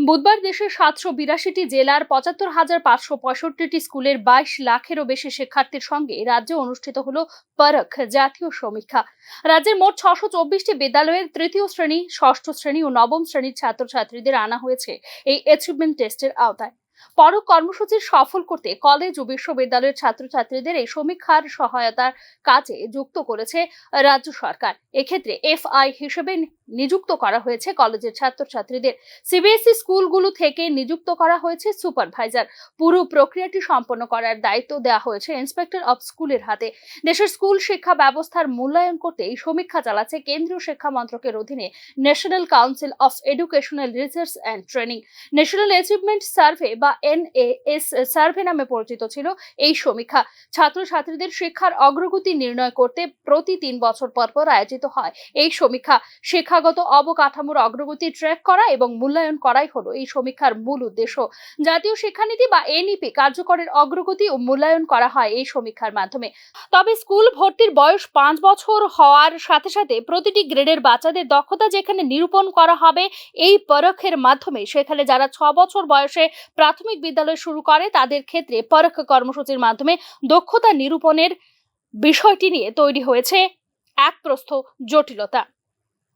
বুধবার দেশের সাতশো বিরাশিটি জেলার পঁচাত্তর হাজার পাঁচশো পঁয়ষট্টিটি স্কুলের বাইশ লাখেরও বেশি শিক্ষার্থীর সঙ্গে রাজ্যে অনুষ্ঠিত হল পরখ জাতীয় সমীক্ষা। রাজ্যের মোট ছশো চব্বিশটি বিদ্যালয়ের তৃতীয় শ্রেণি, ষষ্ঠ শ্রেণি ও নবম শ্রেণির ছাত্রছাত্রীদের আনা হয়েছে এই অ্যাচিভমেন্ট টেস্টের আওতায়। পরক কর্মসূচি সফল করতে কলেজ ও বিশ্ববিদ্যালয়ের ছাত্রছাত্রীদের এই সমীক্ষার সহায়তার কাজে যুক্ত করেছে রাজ্য সরকার। এক্ষেত্রে এফআই হিসেবে নিযুক্ত করা হয়েছে কলেজের ছাত্রছাত্রীদের। সিবিএসই স্কুলগুলো থেকে নিযুক্ত করা হয়েছে সুপারভাইজার। পুরো প্রক্রিয়াটি সম্পন্ন করার দায়িত্ব দেওয়া হয়েছে ইন্সপেক্টর অফ স্কুলের হাতে। দেশের স্কুল শিক্ষা ব্যবস্থার মূল্যায়ন করতে এই সমীক্ষা চালাচ্ছে কেন্দ্রীয় শিক্ষা মন্ত্রকের অধীনে national council of educational research and training national achievement survey বা এনএএস সার্ভে নামে পরিচিত ছিল এই সমীক্ষা। ছাত্রছাত্রীদের শিক্ষার অগ্রগতি নির্ণয় করতে প্রতি তিন বছর পর পর আয়োজিত হয় এই সমীক্ষা। শিক্ষাগত অবকাঠামোর অগ্রগতি ট্র্যাক করা এবং মূল্যায়ন করাই হলো এই সমীক্ষার মূল উদ্দেশ্য। জাতীয় শিক্ষানীতি বা এনইপি কার্যকরের অগ্রগতি ও মূল্যায়ন করা হয় এই সমীক্ষার মাধ্যমে। তবে স্কুল ভর্তির বয়স পাঁচ বছর হওয়ার সাথে সাথে প্রতিটি গ্রেডের বাচ্চাদের দক্ষতা যেখানে নিরূপণ করা হবে এই পরখের মাধ্যমে, সেখানে যারা ছ বছর বয়সে প্রাথমিক বিদ্যালয় শুরু করে তাদের ক্ষেত্রে পরখ কর্মসূচির মাধ্যমে দক্ষতা নিরূপণের বিষয়টি নিয়ে তৈরি হয়েছে এক প্রস্থ জটিলতা।